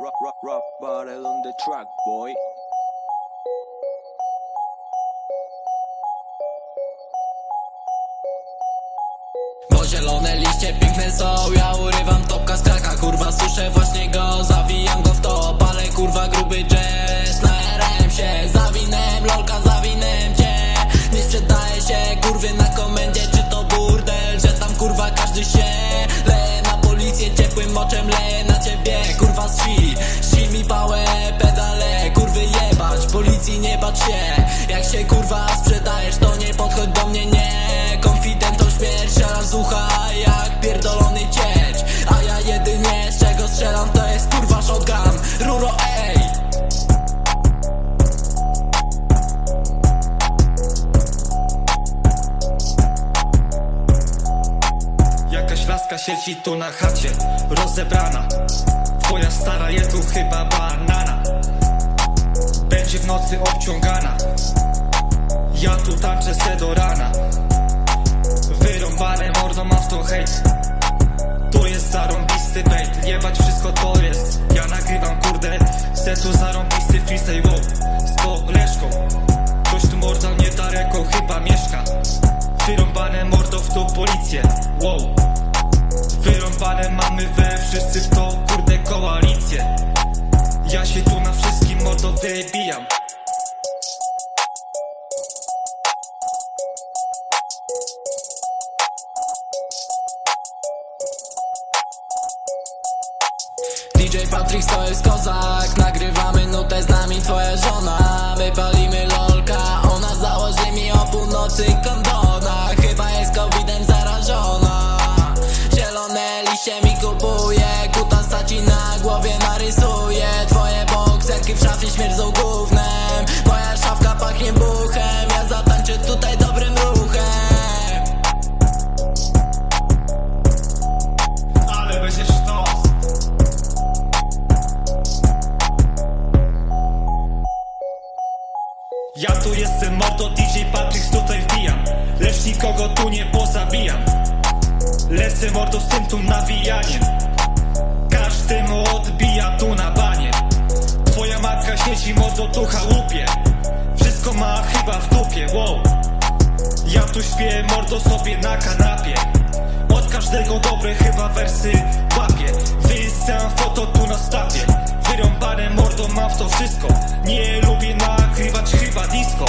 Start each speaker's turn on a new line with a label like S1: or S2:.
S1: rock, rock, rock bottle on the track, boy.
S2: Bo zielone liście piękne są Ja urywam topka z kraka Kurwa suszę właśnie go Zawijam go Się. Jak się kurwa sprzedajesz To nie podchodź do mnie nie. Konfident to śmierć Strzela z ucha jak pierdolony cieć. A ja jedynie z czego strzelam To jest kurwa shotgun. Ruro ej!
S3: Jakaś laska siedzi tu na chacie, rozebrana. Twoja stara jest tu chyba banana w nocy obciągana. Ja tu tańczę se do rana. Wyrąbane mordo mam w to hejt. To jest zarąbisty bait Jebać wszystko to jest. Ja nagrywam kurde Se tu zarąbisty freestyle wow. Z koleżką Ktoś tu morda niedaleko chyba mieszka. Wyrąbane mordo w to policję Wow. Wyrąbane mamy we wszyscy w to kurde koalicję. Ja się tu wybijam.
S2: DJ Patrick to jest kozak. Nagrywamy nutę z nami twoja żona. My palimy lolka Ona założy mi o północy kondona. Chyba jest covidem zarażona. Zielone liście mi kupuje Kutasa ci na głowie narysuje śmierdzą gównem Moja szafka pachnie buchem. Ja zatańczę tutaj dobrym ruchem.
S3: Ale będzie sztos Ja tu jestem mordo DJ Patrick tutaj wbijam. Lecz nikogo tu nie pozabijam. Lecę mordo z tym tu nawijaniem otucha łupie. Wszystko ma chyba w dupie, wow. Ja tu śpię mordo sobie na kanapie. Od każdego dobre chyba wersy łapie Wysyłam foto tu na stapie. Wyrąbane mordo mam w to wszystko. Nie lubię nakrywać chyba disco.